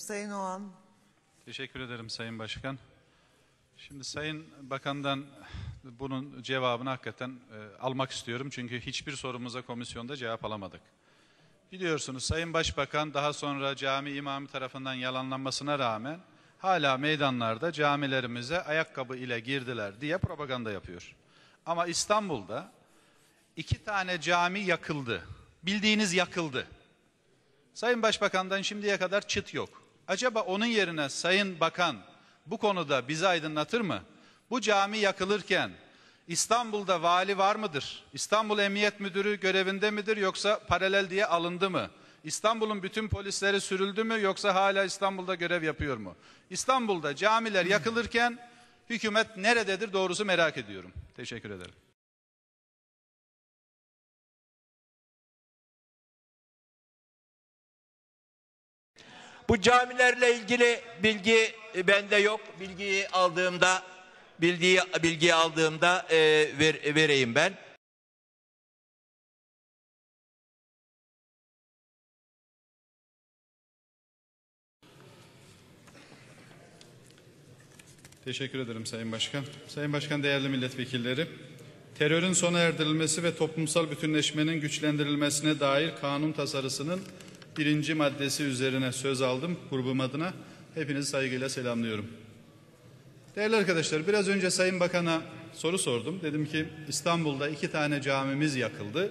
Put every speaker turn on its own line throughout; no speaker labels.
Sayın Oğan.
Teşekkür ederim Sayın Başkan. Şimdi Sayın Bakan'dan bunun cevabını hakikaten e, almak istiyorum. Çünkü hiçbir sorumuza komisyonda cevap alamadık. Biliyorsunuz Sayın Başbakan daha sonra cami imamı tarafından yalanlanmasına rağmen hala meydanlarda camilerimize ayakkabı ile girdiler diye propaganda yapıyor. Ama İstanbul'da iki tane cami yakıldı. Bildiğiniz yakıldı. Sayın Başbakan'dan şimdiye kadar çıt yok. Acaba onun yerine Sayın Bakan bu konuda bizi aydınlatır mı? Bu cami yakılırken İstanbul'da vali var mıdır? İstanbul Emniyet Müdürü görevinde midir yoksa paralel diye alındı mı? İstanbul'un bütün polisleri sürüldü mü yoksa hala İstanbul'da görev yapıyor mu? İstanbul'da camiler yakılırken hükümet nerededir doğrusu merak ediyorum. Teşekkür ederim.
Bu camilerle ilgili bilgi e, bende yok. Bilgiyi aldığımda bilgiyi bilgiyi aldığımda e, ver, vereyim ben.
Teşekkür ederim Sayın Başkan. Sayın Başkan, değerli milletvekilleri, terörün sona erdirilmesi ve toplumsal bütünleşmenin güçlendirilmesine dair kanun tasarısının birinci maddesi üzerine söz aldım grubum adına. Hepinizi saygıyla selamlıyorum. Değerli arkadaşlar, biraz önce Sayın Bakan'a soru sordum. Dedim ki İstanbul'da iki tane camimiz yakıldı.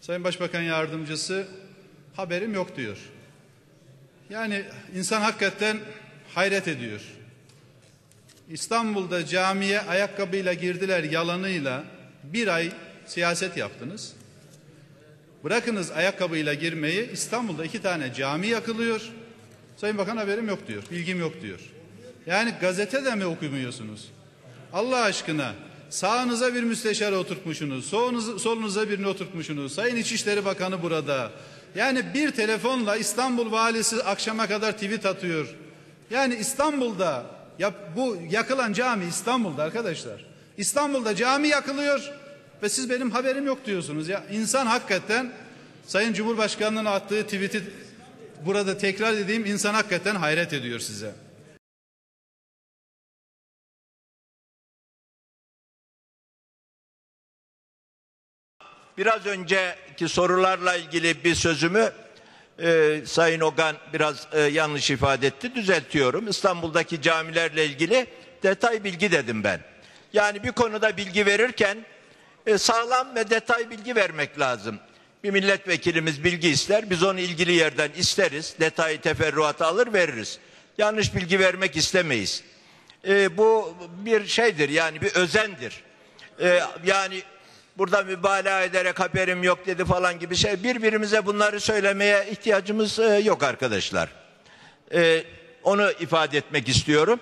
Sayın Başbakan Yardımcısı haberim yok diyor. Yani insan hakikaten hayret ediyor. İstanbul'da camiye ayakkabıyla girdiler yalanıyla bir ay siyaset yaptınız. Bırakınız ayakkabıyla girmeyi İstanbul'da iki tane cami yakılıyor. Sayın Bakan haberim yok diyor, bilgim yok diyor. Yani gazetede mi okumuyorsunuz? Allah aşkına sağınıza bir müsteşar oturtmuşsunuz, solunuza, solunuza birini oturtmuşsunuz. Sayın İçişleri Bakanı burada. Yani bir telefonla İstanbul valisi akşama kadar tweet atıyor. Yani İstanbul'da ya bu yakılan cami İstanbul'da arkadaşlar. İstanbul'da cami yakılıyor ve siz benim haberim yok diyorsunuz. Ya insan hakikaten Sayın Cumhurbaşkanı'nın attığı tweet'i burada tekrar edeyim insan hakikaten hayret ediyor size.
Biraz önceki sorularla ilgili bir sözümü e, Sayın Ogan biraz e, yanlış ifade etti. Düzeltiyorum. İstanbul'daki camilerle ilgili detay bilgi dedim ben. Yani bir konuda bilgi verirken e, sağlam ve detay bilgi vermek lazım. Bir milletvekilimiz bilgi ister, biz onu ilgili yerden isteriz, detayı teferruatı alır veririz. Yanlış bilgi vermek istemeyiz. E, bu bir şeydir yani bir özendir. E, yani burada mübalağa ederek haberim yok dedi falan gibi şey. Birbirimize bunları söylemeye ihtiyacımız e, yok arkadaşlar. E, onu ifade etmek istiyorum.